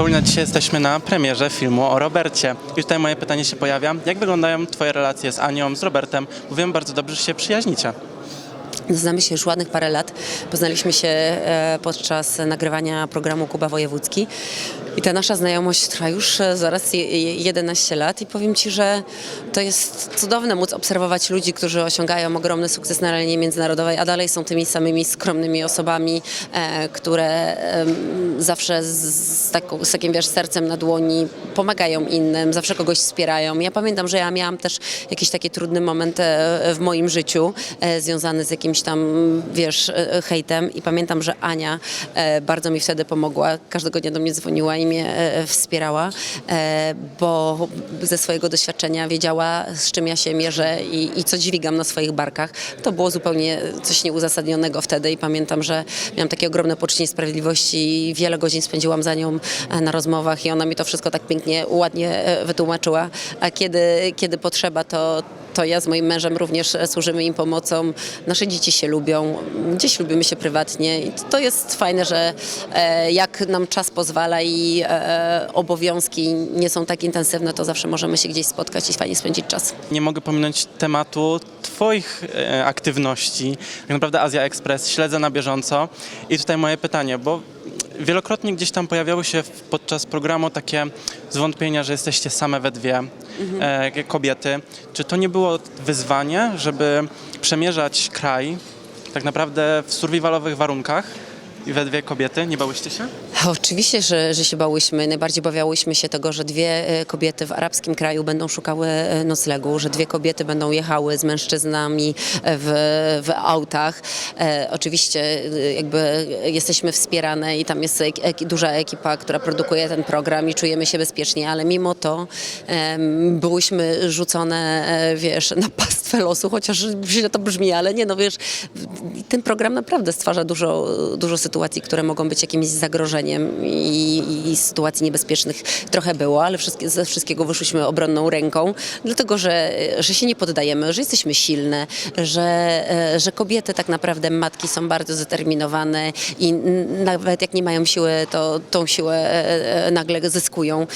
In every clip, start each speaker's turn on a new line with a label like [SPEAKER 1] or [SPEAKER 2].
[SPEAKER 1] Paulina, dzisiaj jesteśmy na premierze filmu o Robercie. I tutaj moje pytanie się pojawia. Jak wyglądają Twoje relacje z Anią, z Robertem? Mówiłem bardzo dobrze, że się przyjaźnicie.
[SPEAKER 2] Znamy się już ładnych parę lat. Poznaliśmy się e, podczas nagrywania programu Kuba Wojewódzki. I ta nasza znajomość trwa już e, zaraz je- je- 11 lat i powiem Ci, że to jest cudowne móc obserwować ludzi, którzy osiągają ogromny sukces na arenie międzynarodowej, a dalej są tymi samymi skromnymi osobami, e, które zawsze z, taką, z takim wiesz, sercem na dłoni pomagają innym, zawsze kogoś wspierają. Ja pamiętam, że ja miałam też jakiś taki trudny moment e, w moim życiu związany z jakimś tam, wiesz, hejtem i pamiętam, że Ania bardzo mi wtedy pomogła. Każdego dnia do mnie dzwoniła i mnie e, wspierała, e, bo ze swojego doświadczenia wiedziała, z czym ja się mierzę i, i co dźwigam na swoich barkach. To było zupełnie coś nieuzasadnionego wtedy i pamiętam, że miałam takie ogromne poczucie niesprawiedliwości i wiele godzin spędziłam za nią e, na rozmowach i ona mi to wszystko tak pięknie, ładnie e, wytłumaczyła, a kiedy, kiedy potrzeba, to, to ja z moim mężem również e, służymy im pomocą. Nasze dzieci się lubią, gdzieś lubimy się prywatnie i to jest fajne, że e, jak nam czas pozwala i e, obowiązki nie są tak intensywne, to zawsze możemy się gdzieś spotkać i fajnie spędzić czas.
[SPEAKER 1] Nie mogę pominąć tematu Twoich aktywności. Tak naprawdę Azja Express śledzę na bieżąco. I tutaj moje pytanie, bo wielokrotnie gdzieś tam pojawiały się podczas programu takie zwątpienia, że jesteście same we dwie e, kobiety. Czy to nie było wyzwanie, żeby przemierzać kraj tak naprawdę w survivalowych warunkach i we dwie kobiety? Nie bałyście się?
[SPEAKER 2] Oczywiście, że, że się bałyśmy. Najbardziej bawiałyśmy się tego, że dwie e, kobiety w arabskim kraju będą szukały e, noclegu, że dwie kobiety będą jechały z mężczyznami e, w, w autach. E, oczywiście e, jakby jesteśmy wspierane i tam jest ek, duża ekipa, która produkuje ten program i czujemy się bezpiecznie, ale mimo to em, byłyśmy rzucone, e, wiesz, na pastwę losu, chociaż źle to brzmi, ale nie, no wiesz, ten program naprawdę stwarza dużo, dużo sytuacji, które mogą być jakimś zagrożeniem i, i sytuacji niebezpiecznych trochę było, ale wszystkie, ze wszystkiego wyszłyśmy obronną ręką, dlatego że, że się nie poddajemy, że jesteśmy silne, że, e, że kobiety tak naprawdę, matki są bardzo zdeterminowane i nawet jak nie mają siły, to tą siłę e, e, nagle zyskują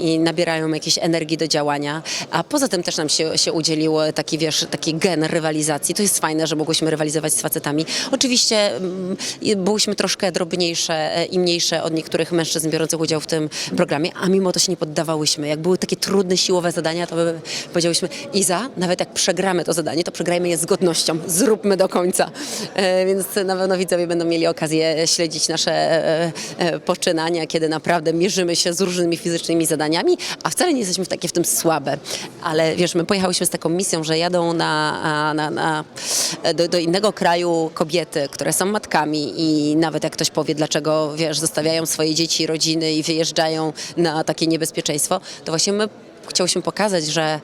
[SPEAKER 2] i nabierają jakiejś energii do działania, a poza tym też nam się, się udzieliło taki, wiesz, taki gen rywalizacji. To jest fajne, że mogłyśmy rywalizować z facetami. Oczywiście mm, byłyśmy troszkę drobniejsze i mniejsze od niektórych mężczyzn biorących udział w tym programie, a mimo to się nie poddawałyśmy. Jak były takie trudne, siłowe zadania, to my powiedziałyśmy, Iza, nawet jak przegramy to zadanie, to przegrajmy je z godnością, zróbmy do końca. E, Więc na pewno widzowie będą mieli okazję śledzić nasze e, e, poczynania, kiedy naprawdę mierzymy się z różnymi fizycznymi zadaniami, a wcale nie jesteśmy takie w tym słabe. Ale wiesz, my pojechałyśmy z taką misją, że jadą na, na, na, do, do innego kraju kobiety, które są matkami i nawet jak ktoś powie, dlaczego, wiesz, zostawiają swoje dzieci, rodziny i wyjeżdżają na takie niebezpieczeństwo, to właśnie my chciałyśmy pokazać, że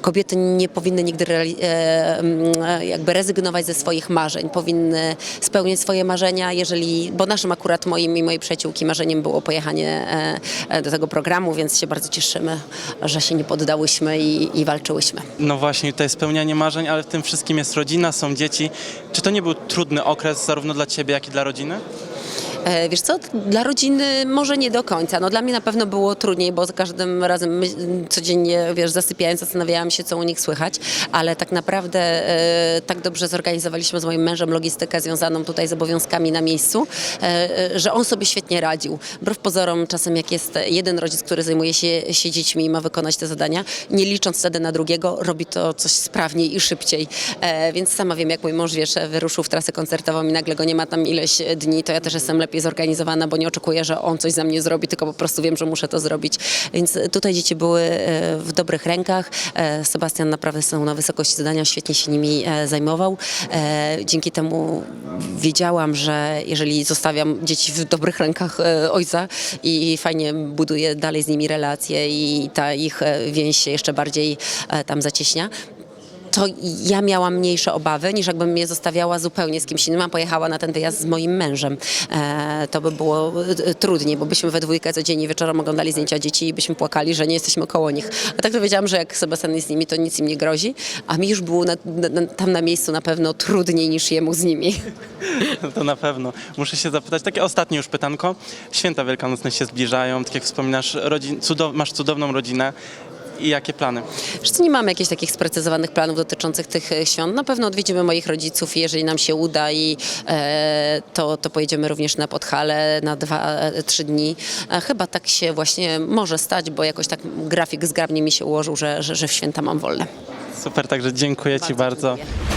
[SPEAKER 2] kobiety nie powinny nigdy e, mm, e, jakby rezygnować ze swoich marzeń, powinny spełniać swoje marzenia, jeżeli, bo naszym akurat moim i mojej przyjaciółki marzeniem było pojechanie e, do tego programu, więc się bardzo cieszymy, że się nie poddałyśmy i, i walczyłyśmy.
[SPEAKER 1] No właśnie, jest spełnianie marzeń, ale w tym wszystkim jest rodzina, są dzieci. Czy to nie był trudny okres zarówno dla Ciebie, jak i dla rodziny?
[SPEAKER 2] E, Wiesz co, dla rodziny może nie do końca. No dla mnie na pewno było trudniej, bo za każdym razem codziennie, wiesz, zasypiając zastanawiałam się, co u nich słychać, ale tak naprawdę e, tak dobrze zorganizowaliśmy z moim mężem logistykę związaną tutaj z obowiązkami na miejscu, e, że on sobie świetnie radził. Wbrew pozorom czasem jak jest jeden rodzic, który zajmuje się, się dziećmi i ma wykonać te zadania, nie licząc wtedy na drugiego, robi to coś sprawniej i szybciej. Więc sama wiem, jak mój mąż, wiesz, wyruszył w trasę koncertową i nagle go nie ma tam ileś dni, to ja też jestem lepiej zorganizowana, bo nie oczekuję, że on coś za mnie zrobi, tylko po prostu wiem, że muszę to zrobić. Więc tutaj dzieci były e, w dobrych rękach. E, Sebastian naprawdę stanął na wysokości zadania, świetnie się nimi e, zajmował. Dzięki temu wiedziałam, że jeżeli zostawiam dzieci w dobrych rękach ojca i fajnie buduję dalej z nimi relacje i ta ich więź się jeszcze bardziej tam zacieśnia, to ja miałam mniejsze obawy, niż jakbym mnie zostawiała zupełnie z kimś innym, a pojechała na ten wyjazd z moim mężem. E, to by było e, trudniej, bo byśmy we dwójkę codziennie wieczorem oglądali zdjęcia dzieci i byśmy płakali, że nie jesteśmy koło nich. A tak to wiedziałam, że jak Sebastian jest z nimi, to nic im nie grozi, a mi już było na, na, tam na miejscu na pewno trudniej niż jemu z nimi.
[SPEAKER 1] No to na pewno. Muszę się zapytać, takie ostatnie już pytanko. Święta wielkanocne się zbliżają, tak jak wspominasz, rodzin, cudow, masz cudowną rodzinę. I jakie plany?
[SPEAKER 2] Co, nie mamy jakichś takich sprecyzowanych planów dotyczących tych e, świąt. Na pewno odwiedzimy moich rodziców i jeżeli nam się uda i e, to, to pojedziemy również na Podhale na dwa, e, trzy dni. E, chyba tak się właśnie może stać, bo jakoś tak grafik zgrabnie mi się ułożył, że, że, że w święta mam wolne.
[SPEAKER 1] Super, także dziękuję Ci bardzo.
[SPEAKER 2] dziękuję.